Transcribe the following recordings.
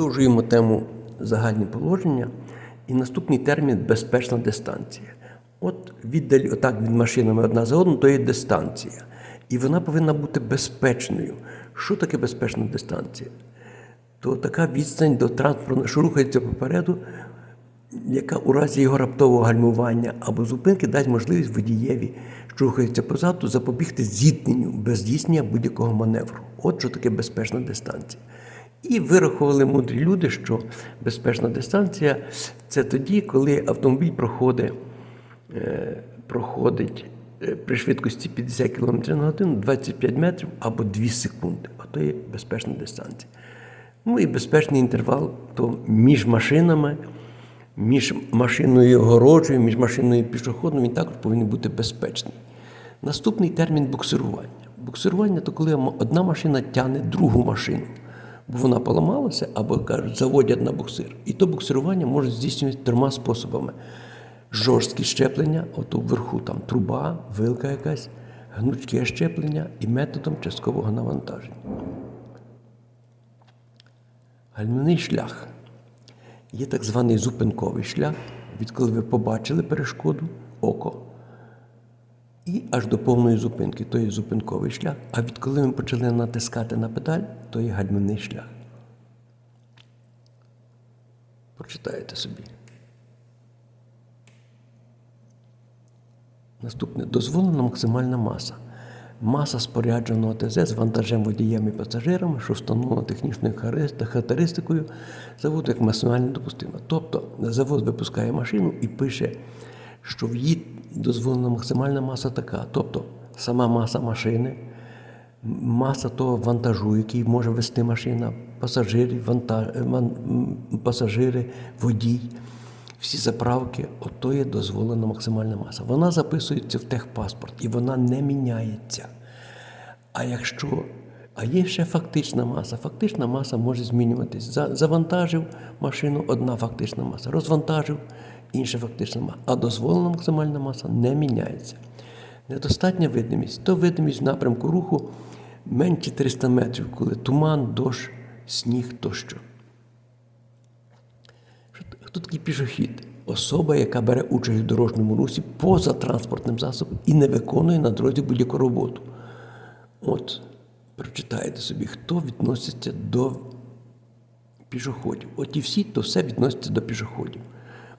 Продовжуємо тему загальні положення. І наступний термін безпечна дистанція. От віддалі, отак від машинами одна за одну, то є дистанція. І вона повинна бути безпечною. Що таке безпечна дистанція? То така відстань до транспорту, що рухається попереду, яка у разі його раптового гальмування або зупинки дасть можливість водієві, що рухається позаду, запобігти зіткненню без здійснення будь-якого маневру. От що таке безпечна дистанція. І вирахували мудрі люди, що безпечна дистанція це тоді, коли автомобіль проходить, е, проходить е, при швидкості 50 км на годину 25 метрів або 2 секунди. Ото є безпечна дистанція. Ну і безпечний інтервал то між машинами, між машиною і огорожею, між машиною і пішоходом, він також повинен бути безпечний. Наступний термін буксирування. Буксирування то коли одна машина тягне другу машину, бо вона поламалася, або кажуть, заводять на буксир. І то буксирування може здійснювати трьома способами: жорсткі щеплення, ото вверху там труба, вилка якась, гнучке щеплення і методом часткового навантаження. Гальмівний шлях. Є так званий зупинковий шлях, відколи ви побачили перешкоду, око, і аж до повної зупинки, то є зупинковий шлях. А відколи ми почали натискати на педаль, то є гальмівний шлях. Прочитаєте собі. Наступне дозволена максимальна маса. Маса спорядженого ТЗ з вантажем водієм і пасажирами, що встановлено технічною характеристикою заводу як максимально допустима. Тобто завод випускає машину і пише, що в її дозволена максимальна маса така. Тобто сама маса машини, маса того вантажу, який може вести машина, пасажири, вантаж, ван- пасажири, водій. Всі заправки, ото є дозволена максимальна маса. Вона записується в техпаспорт і вона не міняється. А якщо. А є ще фактична маса. Фактична маса може змінюватись. Завантажив машину одна фактична маса, розвантажив інша фактична маса. А дозволена максимальна маса не міняється. Недостатня видимість то видимість в напрямку руху менше 300 метрів, коли туман, дощ, сніг тощо. Хто такий пішохід? Особа, яка бере участь в дорожньому русі поза транспортним засобом і не виконує на дорозі будь-яку роботу. От, прочитаєте собі, хто відноситься до пішоходів. От і всі, то все відноситься до пішоходів.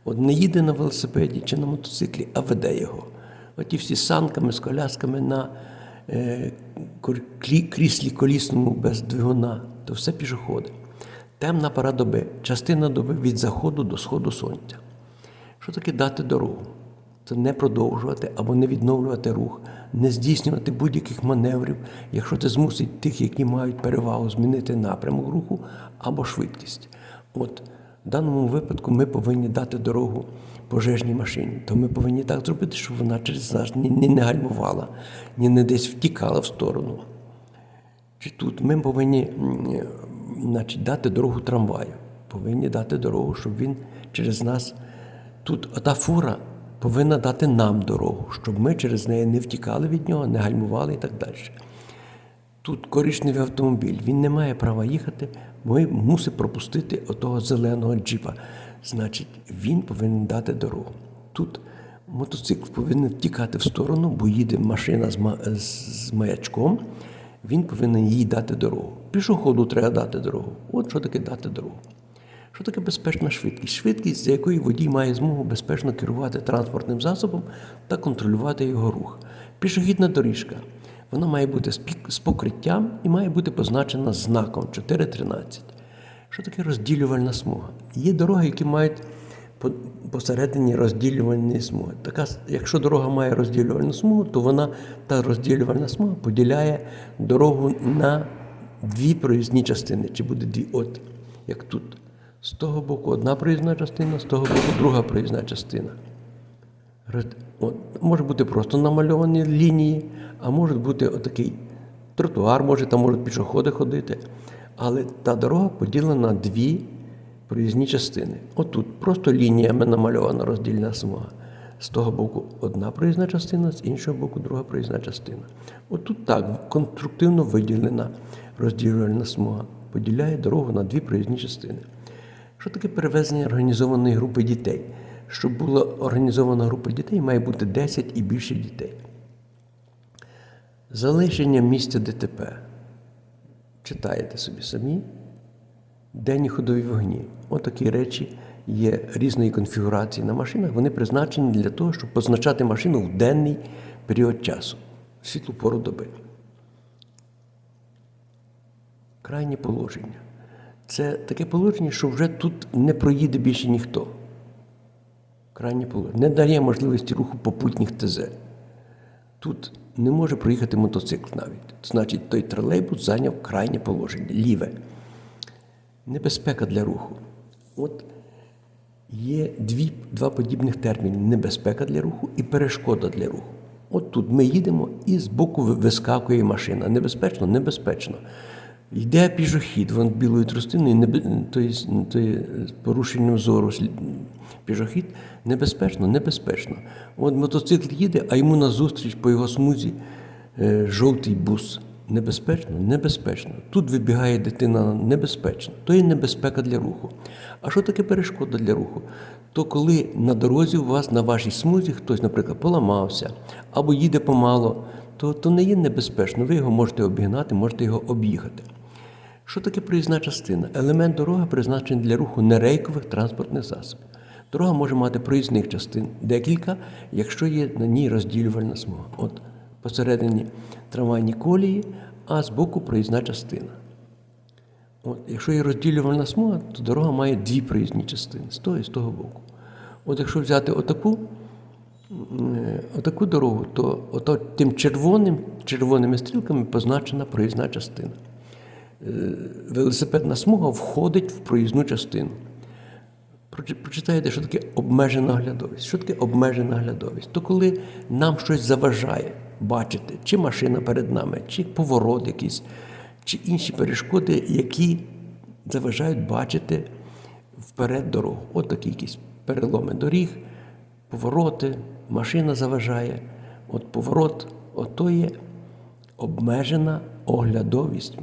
От не їде на велосипеді чи на мотоциклі, а веде його. От і всі санками, з колясками на е, кріслі колісному без двигуна, то все пішоходи. Темна пора доби, частина доби від заходу до сходу сонця. Що таке дати дорогу? Це не продовжувати або не відновлювати рух, не здійснювати будь-яких маневрів, якщо це змусить тих, які мають перевагу, змінити напрямок руху або швидкість. От в даному випадку ми повинні дати дорогу пожежній машині. То ми повинні так зробити, щоб вона через нас ні, ні не гальмувала, ні не десь втікала в сторону. Чи тут ми повинні значить, дати дорогу трамваю, повинні дати дорогу, щоб він через нас. Тут ота фура повинна дати нам дорогу, щоб ми через неї не втікали від нього, не гальмували і так далі. Тут коричневий автомобіль, він не має права їхати, він мусить пропустити отого зеленого джипа. Значить, він повинен дати дорогу. Тут мотоцикл повинен втікати в сторону, бо їде машина з, ма- з маячком, він повинен їй дати дорогу. Пішоходу треба дати дорогу. От що таке дати дорогу. Що таке безпечна швидкість? Швидкість, за якою водій має змогу безпечно керувати транспортним засобом та контролювати його рух. Пішохідна доріжка. Вона має бути з покриттям і має бути позначена знаком 4.13. Що таке розділювальна смуга? Є дороги, які мають посередині розділювальні смуги. Така, якщо дорога має розділювальну смугу, то вона та розділювальна смуга поділяє дорогу на дві проїзні частини, чи буде дві от, як тут. З того боку одна проїзна частина, з того боку друга проїзна частина. От, може бути просто намальовані лінії, а може бути отакий тротуар, може, там можуть пішоходи ходити. Але та дорога поділена на дві проїзні частини. Отут просто лініями намальована роздільна смуга. З того боку одна проїзна частина, з іншого боку друга проїзна частина. Отут так конструктивно виділена розділювальна смуга. поділяє дорогу на дві проїзні частини. Що таке перевезення організованої групи дітей? Щоб була організована група дітей, має бути 10 і більше дітей. Залишення місця ДТП. Читаєте собі самі. Денні ходові вогні. Отакі речі є різної конфігурації на машинах. Вони призначені для того, щоб позначати машину в денний період часу, світлу пору доби. Крайнє положення. Це таке положення, що вже тут не проїде більше ніхто. Крайнє положення. Не дає можливості руху попутніх ТЗ. Тут не може проїхати мотоцикл навіть. Значить, той тролейбус зайняв крайнє положення, ліве. Небезпека для руху. От є дві, два подібних терміни: небезпека для руху і перешкода для руху. От тут ми їдемо і збоку ви- вискакує машина. Небезпечно, небезпечно. Йде пішохід, вон білою тростиною, небе- то є, то є з порушенням зору пішохід. Небезпечно, небезпечно. От мотоцикл їде, а йому назустріч по його смузі е, жовтий бус. Небезпечно? Небезпечно. Тут вибігає дитина небезпечно. То є небезпека для руху. А що таке перешкода для руху? То коли на дорозі у вас на вашій смузі хтось, наприклад, поламався або їде помало, то, то не є небезпечно. Ви його можете обігнати, можете його об'їхати. Що таке проїзна частина? Елемент дороги призначений для руху нерейкових транспортних засобів. Дорога може мати проїзних частин декілька, якщо є на ній розділювальна смуга. От посередині трамвайні колії, а збоку проїзна частина. От, якщо є розділювальна смуга, то дорога має дві проїзні частини з того і з того боку. От якщо взяти отаку, е, отаку дорогу, то ото тим червоним, червоними стрілками позначена проїзна частина. Е, Велосипедна смуга входить в проїзну частину. Прочитаєте, що таке обмежена оглядовість. Що таке обмежена оглядовість? То коли нам щось заважає бачити, чи машина перед нами, чи поворот якийсь, чи інші перешкоди, які заважають бачити вперед дорогу. От такі якісь переломи доріг, повороти, машина заважає. От поворот, ото є обмежена оглядовість.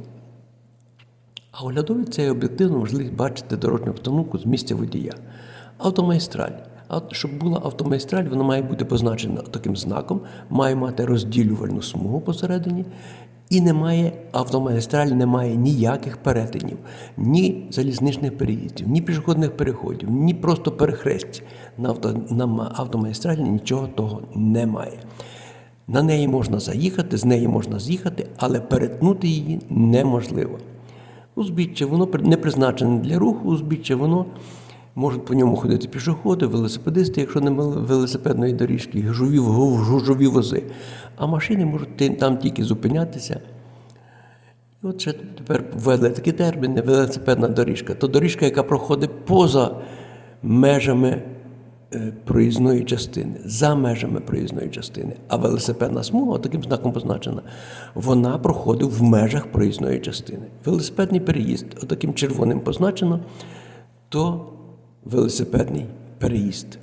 А оглядовість це об'єктивна можливість бачити дорожню обстановку з місця водія. Автомайстраль. А щоб була автомайстраль, вона має бути позначена таким знаком, має мати розділювальну смугу посередині, і немає автомагістраль не має ніяких перетинів, ні залізничних переїздів, ні пішохідних переходів, ні просто перехрестів. На, авто, на автомагістралі нічого того немає. На неї можна заїхати, з неї можна з'їхати, але перетнути її неможливо. Узбіччя воно не призначене для руху, узбіччя воно можуть по ньому ходити пішоходи, велосипедисти, якщо немає велосипедної доріжки, гужові, гужові вози. А машини можуть там тільки зупинятися. І от ще тепер ввели такі терміни, велосипедна доріжка. То доріжка, яка проходить поза межами проїзної частини, за межами проїзної частини. А велосипедна смуга, таким знаком позначена, вона проходить в межах проїзної частини. Велосипедний переїзд, отаким червоним позначено, то велосипедний переїзд.